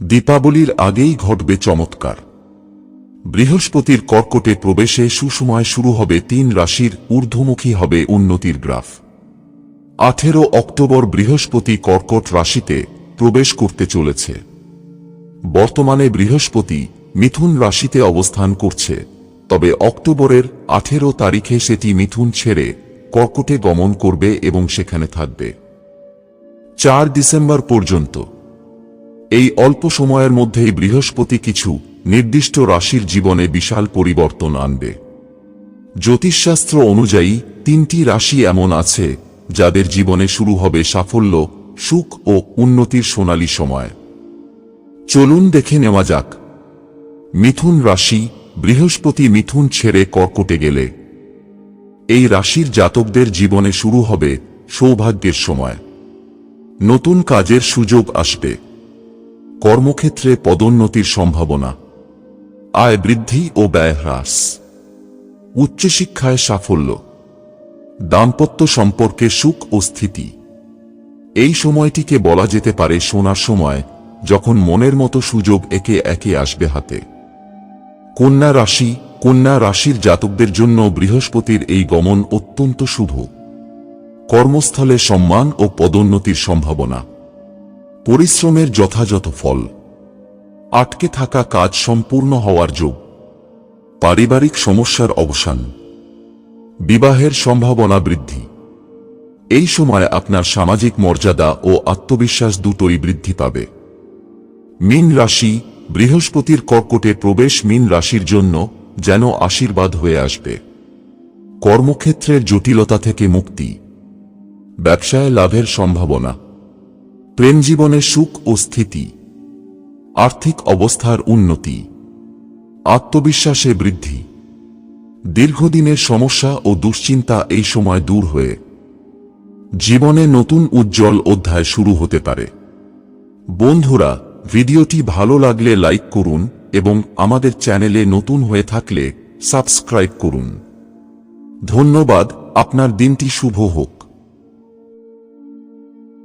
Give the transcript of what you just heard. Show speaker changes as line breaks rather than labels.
দীপাবলির আগেই ঘটবে চমৎকার। বৃহস্পতির কর্কটে প্রবেশে সুসময় শুরু হবে তিন রাশির ঊর্ধ্বমুখী হবে উন্নতির গ্রাফ। আঠেরো অক্টোবর বৃহস্পতি কর্কট রাশিতে প্রবেশ করতে চলেছে। বর্তমানে বৃহস্পতি মিথুন রাশিতে অবস্থান করছে, তবে অক্টোবরের আঠেরো তারিখে সেটি মিথুন ছেড়ে কর্কটে গমন করবে এবং সেখানে থাকবে। চার ডিসেম্বর পর্যন্ত এই অল্প সময়ের মধ্যেই বৃহস্পতি কিছু নির্দিষ্ট রাশির জীবনে বিশাল পরিবর্তন আনবে। জ্যোতিষশাস্ত্র অনুযায়ী, তিনটি রাশি এমন আছে, যাদের জীবনে শুরু হবে সাফল্য, সুখ ও উন্নতির সোনালী সময়। চলুন দেখে নেওয়া যাক। মিথুন রাশি, বৃহস্পতি মিথুন ছেড়ে কর্কটে গেলে। এই রাশির জাতকদের জীবনে শুরু হবে সৌভাগ্যের সময়। নতুন কাজের সুযোগ আসবে। কর্মক্ষেত্রে পদোন্নতির সম্ভাবনা, আয় বৃদ্ধি ও ব্যয় হ্রাস, উচ্চশিক্ষায় সাফল্য, দাম্পত্য সম্পর্কে সুখ ও স্থিতি। এই সময়টিকে বলা যেতে পারে সোনার সময়, যখন মনের মতো সুযোগ একে একে আসবে হাতে। কন্যা রাশি, কন্যা রাশির জাতকদের জন্য বৃহস্পতির এই গমন অত্যন্ত শুভ। কর্মস্থলে সম্মান ও পদোন্নতির সম্ভাবনা। পরিশ্রমের যথাযথ ফল। আটকে থাকা কাজ সম্পূর্ণ হওয়ার যোগ। পারিবারিক সমস্যার অবসান। বিবাহের সম্ভাবনা বৃদ্ধি। এই সময় আপনার সামাজিক মর্যাদা ও আত্মবিশ্বাস দুটোই বৃদ্ধি পাবে। মীন রাশি বৃহস্পতির কর্কটে প্রবেশ মীন রাশির জন্য যেন আশীর্বাদ হয়ে আসবে। কর্মক্ষেত্রের জটিলতা থেকে মুক্তি। ব্যবসায় লাভের সম্ভাবনা। প্রেম জীবনে সুখ ও স্থিতি, আর্থিক অবস্থার উন্নতি, আত্মবিশ্বাসে বৃদ্ধি, দীর্ঘদিনের সমস্যা ও দুশ্চিন্তা এই সময় দূর হয়ে জীবনে নতুন উজ্জ্বল অধ্যায় শুরু হতে পারে। বন্ধুরা, ভিডিওটি ভালো লাগলে লাইক করুন এবং আমাদের চ্যানেলে নতুন হয়ে থাকলে সাবস্ক্রাইব করুন। ধন্যবাদ, আপনার দিনটি শুভ হোক।